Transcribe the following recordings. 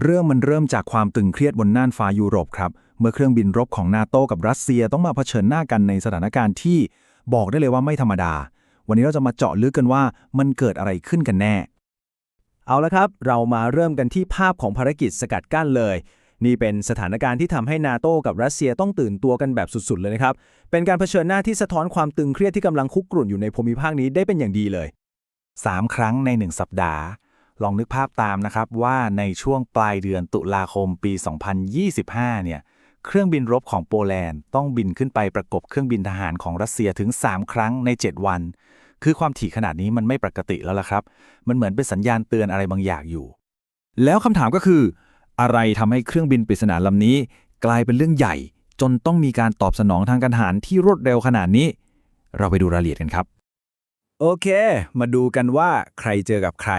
เรื่องมันเริ่มจากความตึงเครียดบนน่านฟ้ายุโรปครับ เมื่อเครื่องบินรบของนาโตกับรัสเซียต้องมาเผชิญหน้ากันในสถานการณ์ที่บอกได้เลยว่าไม่ธรรมดา วันนี้เราจะมาเจาะลึกกันว่ามันเกิดอะไรขึ้นกันแน่ เอาละครับ เรามาเริ่มกันที่ภาพของภารกิจสกัดกั้นเลย นี่เป็นสถานการณ์ที่ทำให้นาโตกับรัสเซียต้องตื่นตัวกันแบบสุดๆ เลยนะครับ เป็นการเผชิญหน้าที่สะท้อนความตึงเครียดที่กำลังคุกกรุ่นอยู่ในภูมิภาคนี้ได้เป็นอย่างดีเลย 3 ครั้งใน 1 สัปดาห์ ลองนึกภาพตามนะครับว่าในช่วงปลายเดือนตุลาคมปี 2025 เนี่ย เครื่องบินรบของโปแลนด์ต้องบินขึ้นไปประกบเครื่องบินทหารของรัสเซียถึง 3 ครั้งใน 7 วัน คือความถี่ขนาดนี้มันไม่ปกติแล้วล่ะครับ มันเหมือนเป็นสัญญาณเตือนอะไรบางอย่างอยู่ แล้วคำถามก็คือ อะไรทำให้เครื่องบินปริศนาลำนี้ กลายเป็นเรื่องใหญ่ จนต้องมีการตอบสนองทางการทหารที่รวดเร็วขนาดนี้ เราไปดูรายละเอียดกันครับ โอเค มาดูกันว่าใครเจอกับใคร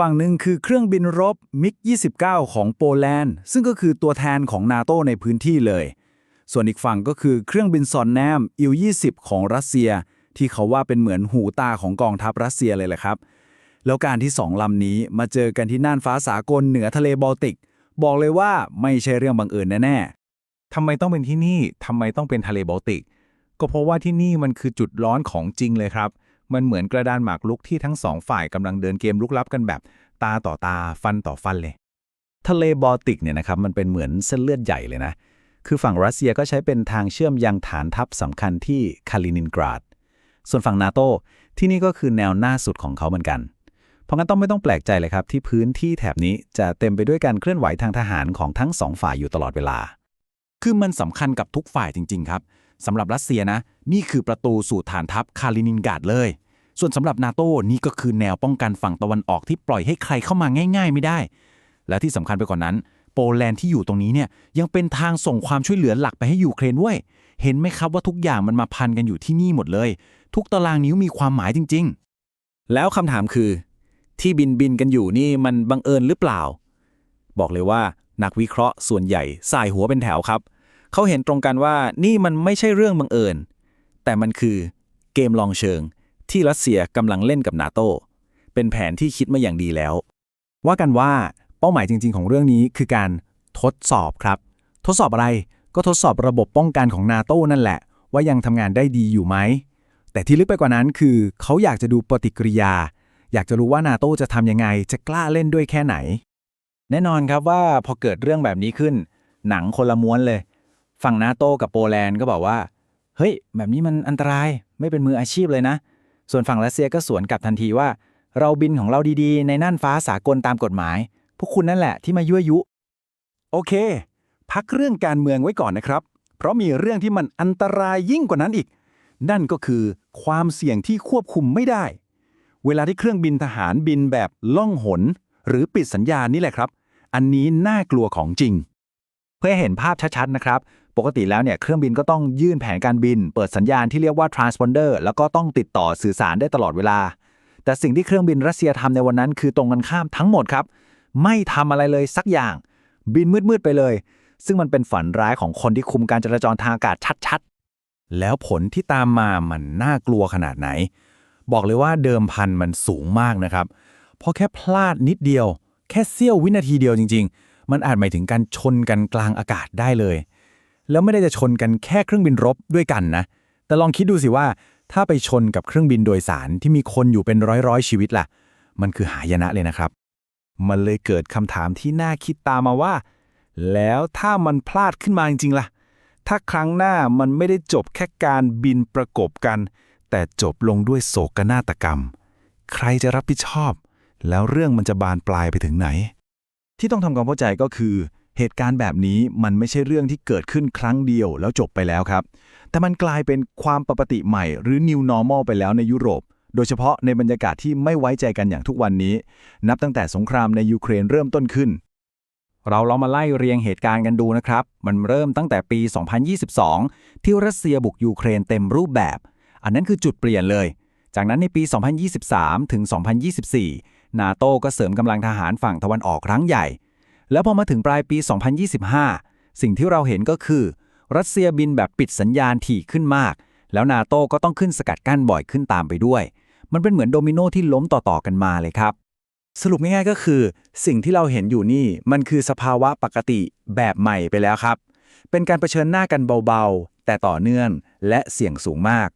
ฝั่งหนึ่งคือเครื่องบินรบมิก 29 ของโปแลนด์ ซึ่งก็คือตัวแทนของนาโตในพื้นที่เลย ส่วนอีกฝั่งก็คือเครื่องบินซอนแนมอิล20 ของรัสเซีย ที่เขาว่าเป็นเหมือนหูตาของกองทัพรัสเซียเลยแหละครับ แล้วการที่สองลำนี้มาเจอกันที่น่านฟ้าสากลเหนือทะเลบอลติก บอกเลยว่าไม่ใช่เรื่องบังเอิญแน่ๆทำไมต้องเป็นที่นี่ทำไมต้องเป็นทะเลบอลติก ก็เพราะว่าที่นี่มันคือจุดร้อนของจริงเลยครับ มันเหมือนกระดานหมากรุกที่ทั้งสองฝ่ายกำลังเดินเกมลุกลับกันแบบ ตาต่อตาฟันต่อฟันเลย ทะเลบอลติกเนี่ยนะครับมันเป็นเหมือนเส้นเลือดใหญ่เลยนะ คือฝั่งรัสเซียก็ใช้เป็นทางเชื่อมยังฐานทัพสำคัญที่คาลินินกราด ส่วนฝั่งนาโตที่นี่ก็คือแนวหน้าสุดของเขาเหมือนกัน เพราะงั้นต้องไม่ต้องแปลกใจเลยครับ ที่พื้นที่แถบนี้จะเต็มไปด้วยการเคลื่อนไหวทางทหารของทั้งสองฝ่ายอยู่ตลอดเวลา คือมันสำคัญกับทุกฝ่ายจริง ๆ ครับสำหรับรัสเซียนะ นี่คือประตูสู่ฐานทัพคาลินินกราดเลย ส่วนสำหรับนาโต้นี่ก็คือแนวป้องกันฝั่งตะวันออกที่ปล่อยให้ใครเข้ามาง่าย ๆ ไม่ได้ และที่สำคัญไปกว่านนั้น โปแลนด์ที่อยู่ตรงนี้เนี่ยยังเป็นทางส่งความช่วยเหลือหลักไปให้ยูเครนด้วยเห็นไหมครับว่าทุกอย่างมันมาพันกันอยู่ที่นี่หมดเลย ทุกตารางนิ้วมีความหมายจริง ๆ แล้วคำถามคือ ที่บินบินกันอยู่นี่มันบังเอิญหรือเปล่า บอกเลยว่านักวิเคราะห์ส่วนใหญ่สายหัวเป็นแถวครับ เขาเห็นตรงกันว่านี่มันไม่ใช่เรื่องบังเอิญ แต่มันคือเกมลองเชิง ที่รัสเซียกำลังเล่นกับนาโตเป็นแผนที่คิดมาอย่างดีแล้ว ว่ากันว่าเป้าหมายจริง ๆ ของเรื่องนี้คือการทดสอบครับ ทดสอบอะไรก็ทดสอบระบบป้องกันของนาโตนั่นแหละ ว่ายังทำงานได้ดีอยู่ไหม แต่ที่ลึกไปกว่านั้นคือ เขาอยากจะดูปฏิกิริยา อยากจะรู้ว่านาโตจะทำยังไง จะกล้าเล่นด้วยแค่ไหน แน่นอนครับว่าพอเกิดเรื่องแบบนี้ขึ้น หนังคนละม้วนเลย ฝั่งนาโตกับโปแลนด์ก็บอกว่า เฮ้ย แบบนี้มันอันตรายไม่เป็นมืออาชีพเลยนะ ส่วนฝั่งรัสเซียก็สวนกลับทันทีว่า เราบินของเราดีๆ ในน่านฟ้าสากลตามกฎหมาย พวกคุณนั่นแหละที่มายั่วยุ โอเค พักเรื่องการเมืองไว้ก่อนนะครับ เพราะมีเรื่องที่มันอันตรายยิ่งกว่านั้นอีก นั่นก็คือความเสี่ยงที่ควบคุมไม่ได้ เวลาที่เครื่องบินทหารบินแบบล่องหน หรือปิดสัญญาณนี่แหละครับ อันนี้น่ากลัวของจริง เพื่อให้เห็นภาพชัดๆนะครับ ปกติแล้วเนี่ยเครื่องบินก็ต้องยื่นแผนการบิน เปิดสัญญาณที่เรียกว่า transponder แล้วก็ต้องติดต่อสื่อสารได้ตลอดเวลา แต่สิ่งที่เครื่องบินรัสเซียทำในวันนั้น คือตรงกันข้ามทั้งหมดครับ ไม่ทำอะไรเลยสักอย่าง บินมืดๆไปเลย ซึ่งมันเป็นฝันร้ายของคนที่คุมการจราจรทางอากาศชัดๆ แล้วผลที่ตามมามันน่ากลัวขนาดไหน บอกเลยว่าเดิมพันมันสูงมากนะครับเพราะแค่พลาดนิดเดียว แค่เสี้ยววินาทีเดียวจริง ๆ มันอาจหมายถึงการชนกันกลางอากาศได้เลย แล้วไม่ได้จะชนกันแค่เครื่องบินรบด้วยกันนะ แต่ลองคิดดูสิว่า ถ้าไปชนกับเครื่องบินโดยสารที่มีคนอยู่เป็นร้อยๆชีวิตล่ะ มันคือหายนะเลยนะครับ มันเลยเกิดคำถามที่น่าคิดตามมาว่า แล้วถ้ามันพลาดขึ้นมาจริงๆล่ะ ถ้าครั้งหน้ามันไม่ได้จบแค่การบินประกบกัน แต่จบลงด้วยโศกนาฏกรรม ใครจะรับผิดชอบ แล้วเรื่องมันจะบานปลายไปถึงไหน ที่ต้องทำความเข้าใจก็คือ เหตุการณ์แบบนี้มันไม่ใช่เรื่องที่เกิดขึ้นครั้งเดียวแล้วจบไปแล้วครับ แต่มันกลายเป็นความปกติใหม่หรือ new normal ไปแล้วในยุโรป โดยเฉพาะในบรรยากาศที่ไม่ไว้ใจกันอย่างทุกวันนี้ นับตั้งแต่สงครามในยูเครนเริ่มต้นขึ้น เราลองมาไล่เรียงเหตุการณ์กันดูนะครับ มันเริ่มตั้งแต่ปี 2022 ที่รัสเซียบุกยูเครนเต็มรูปแบบ อันนั้นคือจุดเปลี่ยนเลย จากนั้นในปี 2023 ถึง 2024 นาโตก็เสริมกำลังทหารฝั่งตะวันออกครั้งใหญ่ แล้วพอมาถึงปลายปี 2025 สิ่งที่เราเห็นก็คือ รัสเซียบินแบบปิดสัญญาณถี่ขึ้นมาก แล้วนาโตก็ต้องขึ้นสกัดกั้นบ่อยขึ้นตามไปด้วย มันเป็นเหมือนโดมิโนที่ล้มต่อๆกันมาเลยครับ สรุปง่ายๆก็คือ สิ่งที่เราเห็นอยู่นี่มันคือสภาวะปกติแบบใหม่ไปแล้วครับ เป็นการเผชิญหน้ากันเบาๆ แต่ต่อเนื่องและเสี่ยงสูงมาก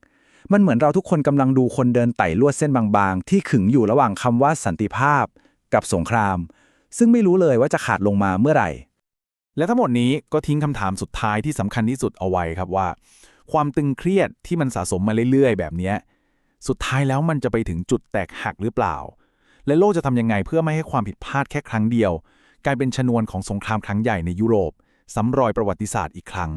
มันเหมือนเราทุกคนกำลังดูคนเดินไต่ลวดเส้นบางๆ ที่ขึงอยู่ระหว่างคำว่าสันติภาพ กับสงคราม ซึ่งไม่รู้เลยว่าจะขาดลงมาเมื่อไหร่ และทั้งหมดนี้ก็ทิ้งคำถามสุดท้ายที่สำคัญที่สุดเอาไว้ครับว่า ความตึงเครียดที่มันสะสมมาเรื่อยๆ แบบนี้สุดท้ายแล้วมันจะไปถึงจุดแตกหักหรือเปล่า และโลกจะทำยังไงเพื่อไม่ให้ความผิดพลาดแค่ครั้งเดียว กลายเป็นชนวนของสงครามครั้งใหญ่ในยุโรปซ้ำรอยประวัติศาสตร์อีกครั้ง